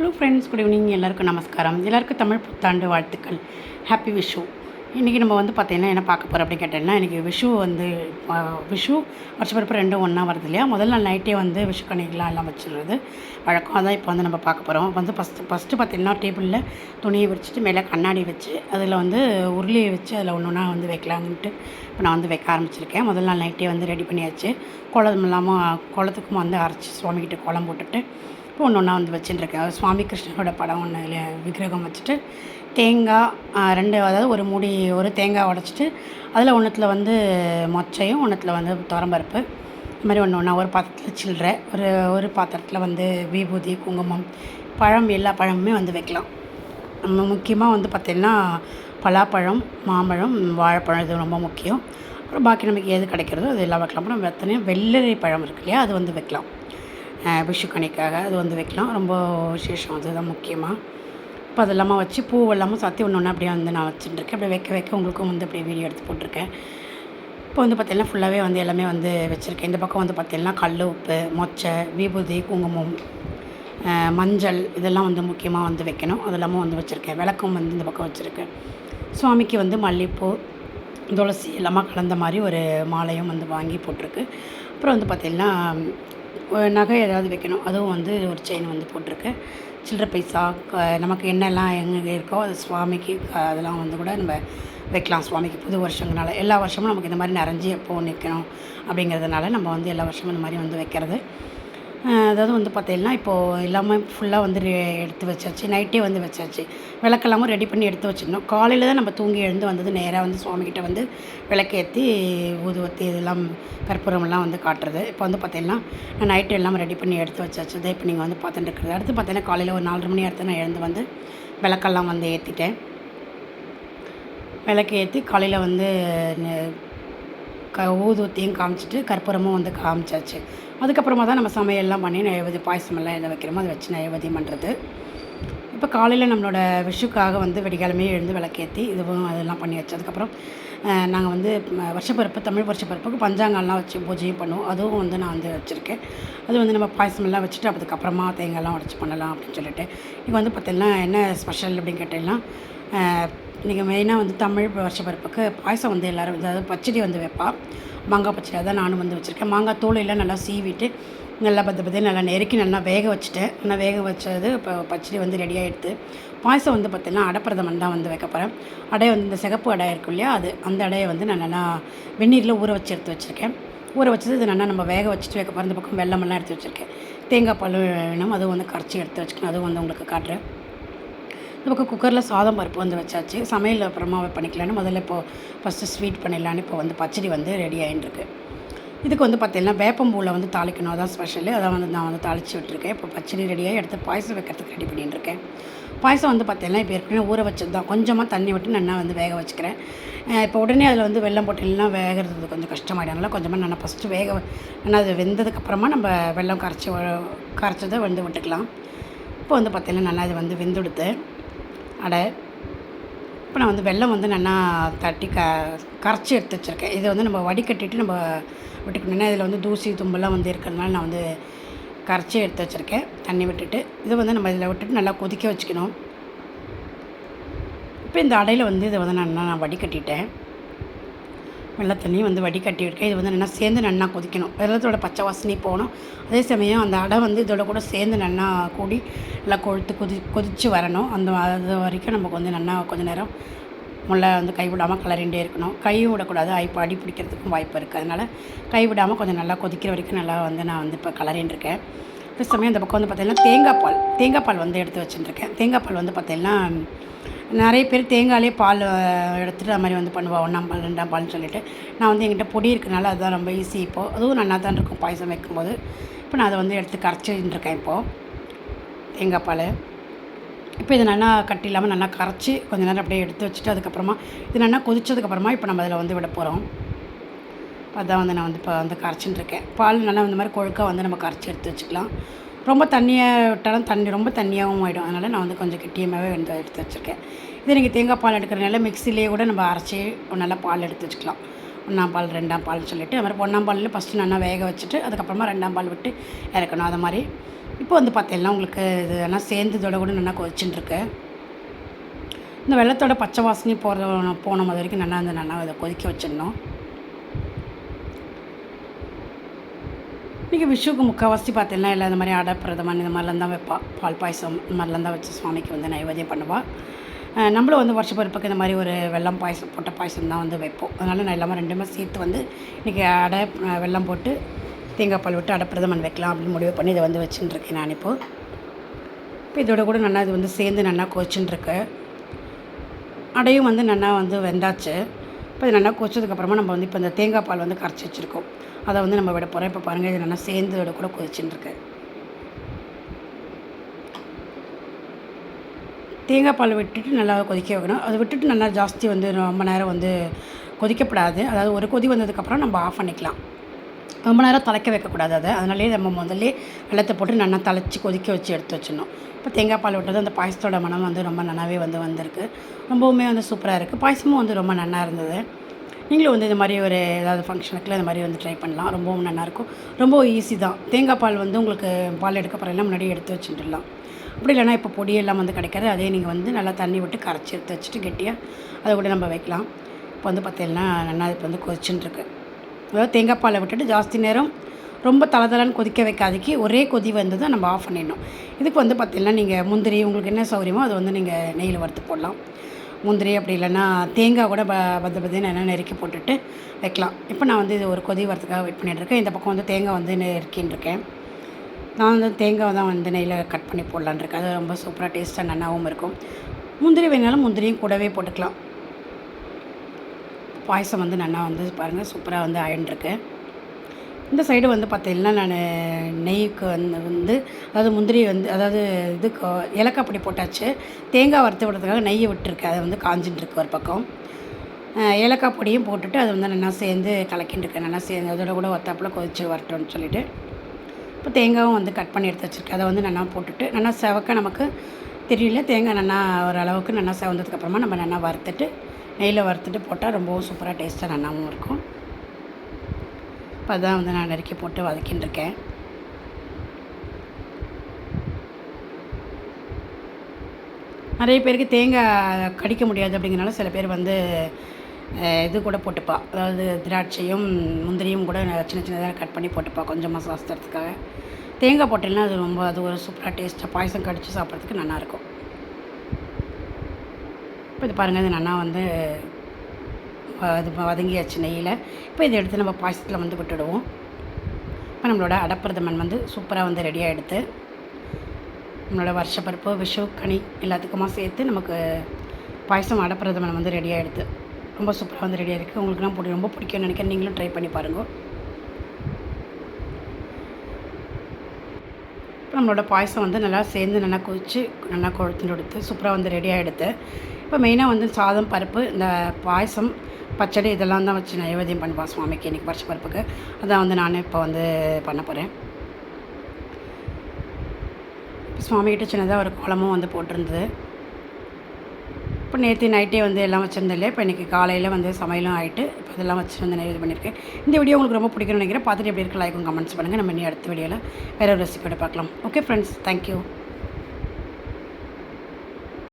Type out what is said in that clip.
Hello friends good evening எல்லாருக்கும் நமஸ்காரம். எல்லாருக்கும் தமிழ் புத்தாண்டு வாழ்த்துக்கள். ஹாப்பி விஷு இன்றைக்கி நம்ம வந்து பார்த்தீங்கன்னா என்ன பார்க்க போகிறோம் அப்படின்னு கேட்டிங்கன்னா இன்றைக்கி விஷு வந்து விஷு வருஷ பிறப்பு ரெண்டும் ஒன்றா வருது இல்லையா? முதல் நாள் நைட்டே வந்து விஷு கணிகள்லாம் எல்லாம் வச்சிடுறது வழக்கம் அதான் இப்போ வந்து நம்ம பார்க்க போகிறோம் வந்து ஃபஸ்ட்டு ஃபஸ்ட்டு பார்த்தீங்கன்னா டேபிளில் துணியை விரிச்சிட்டு மேலே கண்ணாடி வச்சு அதில் வந்து உருளியை வச்சு அதில் ஒன்று ஒன்றா வந்து வைக்கலாம்னுட்டு இப்போ நான் வந்து வைக்க ஆரம்பிச்சிருக்கேன். முதல் நாள் நைட்டே வந்து ரெடி பண்ணியாச்சு. குளம் இல்லாமல் குளத்துக்கும் வந்து அரைச்சி சுவாமிகிட்ட குளம் போட்டுட்டு இப்போ ஒன்று ஒன்றா வந்து வச்சுட்டுருக்கேன். சுவாமி கிருஷ்ணனோட படம் ஒன்று விக்கிரகம் வச்சுட்டு தேங்காய் ரெண்டு அதாவது ஒரு மூடி ஒரு தேங்காய் உடச்சிட்டு அதில் ஒன்றுத்தில் வந்து மொச்சையும் ஒன்றுத்தில் வந்து துவரம்பருப்பு. இந்த மாதிரி ஒன்று ஒன்றா ஒரு பாத்திரத்தில் சில்லறை ஒரு ஒரு பாத்திரத்தில் வந்து விபூதி குங்குமம் பழம் எல்லா பழமுமே வந்து வைக்கலாம். நம்ம முக்கியமாக வந்து பார்த்திங்கன்னா பலாப்பழம் மாம்பழம் வாழைப்பழம் இது ரொம்ப முக்கியம். அப்புறம் பாக்கி நமக்கு எது கிடைக்கிறதோ அது எல்லாம் வைக்கலாம். அப்புறம் வெத்தனையும் வெள்ளரி பழம் இருக்கு இல்லையா அது வந்து வைக்கலாம். அஹ் அது வந்து வைக்கலாம். ரொம்ப விசேஷம் அதுதான் முக்கியமாக இப்போ அது இல்லாமல் வச்சு பூ எல்லாமும் சாத்தி ஒன்று ஒன்று அப்படியே வந்து நான் வச்சுட்டுருக்கேன். அப்படியே வைக்க வைக்க உங்களுக்கும் வந்து அப்படியே வீடியோ எடுத்து போட்டிருக்கேன். இப்போ வந்து பார்த்திங்கன்னா ஃபுல்லாகவே வந்து எல்லாமே வந்து வச்சுருக்கேன். இந்த பக்கம் வந்து பார்த்திங்கன்னா கல் உப்பு மொச்சை விபூதி குங்குமம் மஞ்சள் இதெல்லாம் வந்து முக்கியமாக வந்து வைக்கணும். அதெல்லாமும் வந்து வச்சுருக்கேன். விளக்கம் வந்து இந்த பக்கம் வச்சுருக்கேன். சுவாமிக்கு வந்து மல்லிகைப்பூ துளசி எல்லாமே கலந்த மாதிரி ஒரு மாலையும் வந்து வாங்கி போட்டிருக்கு. அப்புறம் வந்து பார்த்திங்கன்னா நகை ஏதாவது வைக்கணும். அதுவும் வந்து ஒரு செயின் வந்து போட்டிருக்கு. சில்லற பைசா நமக்கு என்னெல்லாம் எங்கே இருக்கோ அது சுவாமிக்கு அதெல்லாம் வந்து கூட நம்ம வைக்கலாம். சுவாமிக்கு புது வருஷங்கனால எல்லா வருஷமும் நமக்கு இந்த மாதிரி நிறைஞ்சி எப்போ நிற்கணும் அப்படிங்கிறதுனால நம்ம வந்து எல்லா வருஷமும் இந்த மாதிரி வந்து வைக்கிறது. அதாவது வந்து பார்த்தீங்கன்னா இப்போது எல்லாமே ஃபுல்லாக வந்து ரெ- எடுத்து வச்சாச்சு. நைட்டே வந்து வச்சாச்சு. விளக்கெல்லாமும் ரெடி பண்ணி எடுத்து வச்சிருந்தோம். காலையில் தான் நம்ம தூங்கி எழுந்து வந்தது. நேராக வந்து சுவாமிகிட்ட வந்து விளக்கேற்றி ஊதுவத்தி இதெல்லாம் கற்பூரமெல்லாம் வந்து காட்டுறது. இப்போ வந்து பார்த்தீங்கன்னா நான் நைட்டு எல்லாம் ரெடி பண்ணி எடுத்து வச்சாச்சு. இதை இப்போ நீங்கள் வந்து பார்த்துட்டு இருக்கிறது அடுத்து பார்த்தீங்கன்னா காலையில் ஒரு நாலரை மணி அடுத்து நான் எழுந்து வந்து விளக்கெல்லாம் வந்து ஏற்றிட்டேன் விளக்கு ஏற்றி காலையில் வந்து க ஊதுவத்தையும் காமிச்சிட்டு கற்பூரமும் வந்து காமிச்சாச்சு. அதுக்கப்புறமா தான் நம்ம சமையல்லாம் பண்ணி நைவேதி பாயசமெல்லாம் எதை வைக்கிறோமோ அதை வச்சு நைவேதியம் பண்ணுறது இப்போ காலையில் நம்மளோட விஷுக்காக வந்து வெடிகாலமே எழுந்து விளக்கேற்றி இதுவும் அதெல்லாம் பண்ணி வச்சு அதுக்கப்புறம் நாங்கள் வந்து வருஷப்பிறப்பு தமிழ் வருஷப்பிறப்புக்கு பஞ்சாங்கம்லாம் வச்சு பூஜையும் பண்ணுவோம். அதுவும் வந்து நான் வந்து வச்சுருக்கேன். அது வந்து நம்ம பாயசமெல்லாம் வச்சுட்டு அதுக்கப்புறமா தேங்காய்லாம் உடச்சி பண்ணலாம் அப்படின்னு சொல்லிட்டு. இங்கே வந்து பார்த்திங்கன்னா என்ன ஸ்பெஷல் அப்படின்னு கேட்டீங்கன்னா இன்றைக்கி மெயினாக வந்து தமிழ் வருஷப்பிறப்புக்கு பாயசம் வந்து எல்லோரும் அதாவது பச்சடி வந்து வைப்பா. மாங்காய் பச்சடி தான் நானும் வந்து வச்சுருக்கேன். மாங்காய் தோலையெல்லாம் நல்லா சீவிட்டு நல்லா பத்து பற்றி நல்லா நெருக்கி நல்லா வேக வச்சுட்டேன். நல்லா வேக வச்சது இப்போ பச்சடி வந்து ரெடி ஆகிடுது பாயசம் வந்து பார்த்திங்கன்னா அடப்பிரதமன் தான் வந்து வைக்க போகிறேன் அடை வந்து இந்த சிகப்பு அடை இருக்கும் இல்லையா அது அந்த அடையை வந்து நான் நல்லா வெந்நீரில் ஊற வச்சு எடுத்து வச்சுருக்கேன். ஊற வச்சது இது நல்லா நம்ம வேக வச்சுட்டு வைக்க போகிறோம் இந்த பக்கம் வெள்ளமெல்லாம் எடுத்து வச்சுருக்கேன். தேங்காய் பால் வேணும் அதுவும் வந்து கரைச்சி எடுத்து வச்சுக்கணும். அதுவும் வந்து உங்களுக்கு காட்டுறேன். நமக்கு குக்கரில் சாதம் பருப்பு வந்து வச்சாச்சு. சமையல் அப்புறமா பண்ணிக்கலான்னு முதல்ல இப்போது ஃபஸ்ட்டு ஸ்வீட் பண்ணிடலான்னு இப்போ வந்து பச்சடி வந்து ரெடி ஆகிட்டுருக்கு இதுக்கு வந்து பார்த்தீங்கன்னா வேப்பம்பூவில் வந்து தாளிக்கணும். அதான் ஸ்பெஷலு அதான் வந்து நான் வந்து தாளித்து விட்டுருக்கேன். இப்போ பச்சடி ரெடியாகி எடுத்து பாயசம் வைக்கிறதுக்கு ரெடி பண்ணிட்டுருக்கேன். பாயசம் வந்து பார்த்தீங்கன்னா இப்போ ஏற்கனவே ஊற வச்சது தான் கொஞ்சமாக தண்ணி விட்டு நல்லா வந்து வேக வச்சுக்கிறேன். இப்போ உடனே அதில் வந்து வெள்ளம் போட்டிங்கன்னா வேகிறது கொஞ்சம் கஷ்டமாயிடும். கொஞ்சமாக நான் ஃபஸ்ட்டு வேக நல்லா அது வெந்ததுக்கப்புறமா நம்ம வெள்ளம் கரைச்சி கரைச்சதை வந்து விட்டுக்கலாம். இப்போ வந்து பார்த்திங்கன்னா நல்லா இது வந்து வெந்துடுத்து அடை இப்போ நான் வந்து வெல்லம் வந்து நல்லா தட்டி க கரைச்சி எடுத்து வச்சுருக்கேன். இதை வந்து நம்ம வடிகட்டிட்டு நம்ம விட்டுக்கணும்னா இதில் வந்து தூசி தும்பெல்லாம் வந்து இருக்கிறதுனால நான் வந்து கரைச்சி எடுத்து வச்சுருக்கேன். தண்ணி விட்டுட்டு. இதை வந்து நம்ம இதில் விட்டுட்டு நல்லா கொதிக்க வச்சுக்கணும். இப்போ இந்த அடையில் வந்து இதை வந்து நான் நான் வடிகட்டிட்டேன். வெள்ளை வந்து வடிகட்டி இருக்கேன் இது வந்து நல்லா சேர்ந்து நல்லா கொதிக்கணும். வெள்ளத்தோட பச்சை வாசனை போகணும். அதே சமயம் அந்த அடை வந்து இதோட கூட சேர்ந்து நல்லா கூடி நல்லா கொழுத்து கொதி கொதித்து வரணும். அந்த அது வரைக்கும் நமக்கு வந்து நல்லா கொஞ்ச நேரம் முல்லை வந்து கைவிடாமல் கிளறிண்டே இருக்கணும். கையும் விடக்கூடாது. ஐ அடி பிடிக்கிறதுக்கும் வாய்ப்பு இருக்குது அதனால் கைவிடாமல் கொஞ்சம் நல்லா கொதிக்கிற வரைக்கும் நல்லா வந்து நான் வந்து இப்போ கிளறின்னு இருக்கேன் அதே சமயம் அந்த பக்கம் வந்து பார்த்திங்கன்னா தேங்காய் பால் தேங்காய் பால் வந்து எடுத்து வச்சுட்டுருக்கேன். தேங்காய் பால் வந்து பார்த்திங்கன்னா நிறைய பேர் தேங்காயிலே பால் எடுத்துகிட்டு அது மாதிரி வந்து பண்ணுவாள் ஒன்றாம் பால் ரெண்டாம் பால்னு சொல்லிட்டு. நான் வந்து எங்கிட்ட பொடி இருக்கனால அதுதான் ரொம்ப ஈஸி இப்போது அதுவும் நல்லா தான் இருக்கும் பாயசம் வைக்கும்போது. இப்போ நான் அதை வந்து எடுத்து கரைச்சின்னு இருக்கேன் இப்போது தேங்காய் பால். இப்போ இது நல்லா கட்டி இல்லாமல் நல்லா கரைச்சி கொஞ்சம் நேரம் அப்படியே எடுத்து வச்சுட்டு அதுக்கப்புறமா இது நல்லா கொதிச்சதுக்கப்புறமா இப்போ நம்ம அதில் வந்து விட போகிறோம் அதான் வந்து நான் வந்து இப்போ வந்து கரைச்சின்னு இருக்கேன். பால் நல்லா இந்த மாதிரி கொழுக்காக வந்து நம்ம கரைச்சி எடுத்து வச்சுக்கலாம். ரொம்ப தண்ணியாக விட்டாலும் தண்ணி ரொம்ப தண்ணியாகவும் ஆகிடும் அதனால் நான் வந்து கொஞ்சம் கெட்டியமாகவே வந்து எடுத்து வச்சுருக்கேன். இதே நீங்கள் தேங்காய் பால் எடுக்கிறனால மிக்சிலேயே கூட நம்ம அரைச்சி நல்லா பால் எடுத்து வச்சுக்கலாம். ஒன்றாம் பால் ரெண்டாம் பால் சொல்லிட்டு. அது மாதிரி ஒன்றாம் பாலில் ஃபஸ்ட்டு நல்லா வேக வச்சுட்டு அதுக்கப்புறமா ரெண்டாம் பால் விட்டு இறக்கணும். அது மாதிரி இப்போ வந்து பார்த்தீங்கன்னா உங்களுக்கு இது எல்லாம் சேர்ந்ததோட கூட நல்லா கொதிச்சுட்டுருக்கு. இந்த வெள்ளத்தோட பச்சை வாசனையும் போகிற போன மாதிரி வரைக்கும் நல்லா அந்த நல்லா அதை கொதிக்க வச்சிடணும். இன்றைக்கி விஷுக்கு முக்கால்வாசி பார்த்தீங்கன்னா இல்லை இந்த மாதிரி அடை பிரதமன் இந்த மாதிரிலாம் தான் வைப்பா. பால் பாயசம் இந்த மாதிரிலாம் தான் வச்சு சுவாமிக்கு வந்து நைவேத்தியம் பண்ணுவாள் நம்மளும் வந்து வருஷ பிறப்புக்கு இந்த மாதிரி ஒரு வெல்லம் பாயசம் போட்ட பாயசம் தான் வந்து வைப்போம். அதனால் நான் எல்லாமே ரெண்டுமே சேர்த்து வந்து இன்றைக்கி அடை வெள்ளம் வெல்லம் போட்டு தேங்காய் பால் விட்டு அடை பிரதமன் வைக்கலாம் அப்படின்னு முடிவு பண்ணி இதை வந்து வச்சுட்டுருக்கேன் நான் இப்போது இப்போ இதோட கூட நல்லா இது வந்து சேர்ந்து நல்லா கொதிச்சுட்டு அடையும் வந்து நல்லா வந்து வெந்தாச்சு. இப்போ இது நல்லா கொதிச்சதுக்கப்புறமா நம்ம வந்து இப்போ இந்த தேங்காய் பால் வந்து கரைச்சி வச்சுருக்கோம். அதை வந்து நம்ம விட போகிறோம் இப்போ பாருங்கள் இது நல்லா சேர்ந்து விட கூட கொதிச்சுட்டுருக்கு. தேங்காய் பால் விட்டுட்டு நல்லா கொதிக்க வைக்கணும். அதை விட்டுட்டு நல்லா ஜாஸ்தி வந்து ரொம்ப நேரம் வந்து கொதிக்கப்படாது. அதாவது ஒரு கொதி வந்ததுக்கப்புறம் நம்ம ஆஃப் பண்ணிக்கலாம். ரொம்ப நேரம் தலைக்க வைக்கக்கூடாது அதை. அதனாலே நம்ம முதல்ல வெள்ளத்தை போட்டு நல்லா தலைச்சி கொதிக்க வச்சு எடுத்து வச்சிடணும். இப்போ தேங்காய் பால் விட்டது அந்த பாயசத்தோட மனம் வந்து ரொம்ப நல்லாவே வந்து வந்திருக்கு. ரொம்பவுமே வந்து சூப்பராக இருக்குது பாயசமும் வந்து ரொம்ப நல்லா இருந்தது. நீங்களும் வந்து இந்த மாதிரி ஒரு ஏதாவது ஃபங்க்ஷனுக்குலாம் இந்த மாதிரி வந்து ட்ரை பண்ணலாம். ரொம்பவும் நல்லாயிருக்கும். ரொம்ப ஈஸி தான். தேங்காய் பால் வந்து உங்களுக்கு பால் எடுக்க போகிறெல்லாம் முன்னாடி எடுத்து வச்சுட்டுலாம் அப்படி இல்லைன்னா இப்போ பொடியெல்லாம் வந்து கிடைக்காது. அதே நீங்கள் வந்து நல்லா தண்ணி விட்டு கரைச்சி எடுத்து வச்சுட்டு கெட்டியாக அதை கூட நம்ம வைக்கலாம். இப்போ வந்து பார்த்தீங்கன்னா நல்லா இப்போ வந்து கொதிச்சுட்டுருக்கு. அதாவது தேங்காய் பாலை விட்டுட்டு ஜாஸ்தி நேரம் ரொம்ப தளதளன்னு கொதிக்க வைக்காதக்கு ஒரே கொதி வந்ததும் நம்ம ஆஃப் பண்ணிடணும். இதுக்கு வந்து பார்த்திங்கன்னா நீங்கள் முந்திரி உங்களுக்கு என்ன சௌகரியமோ அதை வந்து நீங்கள் நெய்யில் வறுத்து போடலாம். முந்திரி அப்படி இல்லைன்னா தேங்காய் கூட ப பத பதன்னு என்ன நெருக்கி போட்டுட்டு வைக்கலாம். இப்போ நான் வந்து இது ஒரு கொதி வரதுக்காக வெயிட் பண்ணிட்டுருக்கேன் இந்த பக்கம் வந்து தேங்காய் வந்து நெருக்கின்னு இருக்கேன். நான் வந்து தேங்காய் தான் வந்து நெய்யில் கட் பண்ணி போடலான்னு இருக்கேன். அது ரொம்ப சூப்பராக டேஸ்ட்டாக நல்லாவும் இருக்கும். முந்திரி வேணாலும் முந்திரியும் கூடவே போட்டுக்கலாம். பாயசம் வந்து நல்லா வந்து பாருங்கள் சூப்பராக வந்து அயன்றிருக்கு இந்த சைடு வந்து பார்த்தீங்கன்னா நான் நெய்க்கு வந்து வந்து அதாவது முந்திரி வந்து அதாவது இது கொ- ஏலக்காய் பொடி போட்டாச்சு. தேங்காய் வறுத்து விடுறதுக்காக நெய்யை விட்டுருக்கேன் அதை வந்து காஞ்சின்னு இருக்கு ஒரு பக்கம். ஏலக்காய் பொடியும் போட்டுட்டு அது வந்து நல்லா சேர்ந்து கலக்கின்னு இருக்கேன் நல்லா சேர்ந்து அதோட கூட ஒத்தாப்பில் கொதிச்சு வரட்டும்னு சொல்லிவிட்டு இப்போ தேங்காயும் வந்து கட் பண்ணி எடுத்து வச்சுருக்கேன். அதை வந்து நல்லா போட்டுட்டு நல்லா செவக்க நமக்கு தெரியல. தேங்காய் நல்லா ஓரளவுக்கு நல்லா செவந்ததுக்கப்புறமா நம்ம நல்லா வறுத்துட்டு நெய்யில் வறுத்துட்டு போட்டால் ரொம்பவும் சூப்பராக டேஸ்ட்டாக நல்லாவும் இருக்கும். இப்போ தான் வந்து நான் நறுக்கி போட்டு வதக்கின்னு இருக்கேன் நிறைய பேருக்கு தேங்காய் கடிக்க முடியாது அப்படிங்கிறனால சில பேர் வந்து இது கூட போட்டுப்பா. அதாவது திராட்சையும் முந்திரியும் கூட சின்ன சின்னதாக கட் பண்ணி போட்டுப்பா கொஞ்சமாக சாஸ்திரத்துக்காக தேங்காய் போட்டேன்னா அது ரொம்ப அது ஒரு சூப்பராக டேஸ்ட்டாக பாயசம் கடித்து சாப்பிட்றதுக்கு நல்லாயிருக்கும். இப்போ இது பாருங்கள் இது நல்லா வந்து இது வதங்கியாச்சு நெய்யில் இப்போ இதை எடுத்து நம்ம பாயசத்தில் வந்து விட்டுடுவோம். இப்போ நம்மளோட அடப்பிரதமன் வந்து சூப்பராக வந்து ரெடியாக எடுத்து நம்மளோட வருஷப்பருப்பு விஷு கனி எல்லாத்துக்குமா சேர்த்து நமக்கு பாயசம் அடப்பிரதமன் வந்து ரெடியாக எடுத்து ரொம்ப சூப்பராக வந்து ரெடியாக இருக்குது உங்களுக்குலாம் பிடி ரொம்ப பிடிக்கும்னு நினைக்கிறேன். நீங்களும் ட்ரை பண்ணி பாருங்கள் இப்போ நம்மளோட பாயசம் வந்து நல்லா சேர்ந்து நல்லா கொதிச்சு நல்லா கொழுத்துட்டு எடுத்து சூப்பராக வந்து ரெடியாக எடுத்து இப்போ மெயினாக வந்து சாதம் பருப்பு இந்த பாயசம் பச்சடி இதெல்லாம் தான் வச்சு நைவேத்தியம் பண்ணுவேன் சுவாமிக்கு இன்றைக்கி பரிசு பருப்புக்கு. அதான் வந்து நான் இப்போ வந்து பண்ண போகிறேன் சுவாமிகிட்ட சின்னதாக ஒரு குளமும் வந்து போட்டிருந்தது. இப்போ நேற்று நைட்டே வந்து எல்லாம் வச்சுருந்தேன் இல்லையா? இப்போ இன்றைக்கி காலையில் வந்து சமையலும் ஆகிட்டு இப்போ இதெல்லாம் வச்சு வந்து நைவேதம் பண்ணியிருக்கேன். இந்த வீடியோ உங்களுக்கு ரொம்ப பிடிக்கும்னு நினைக்கிறேன். பார்த்துட்டு எப்படி இருக்க லைக்கும் கமெண்ட்ஸ் பண்ணுங்கள் நம்ம இனி அடுத்த வீடியோவில் வேறு ஒரு ரெசிபியோட பார்க்கலாம். Okay friends thank you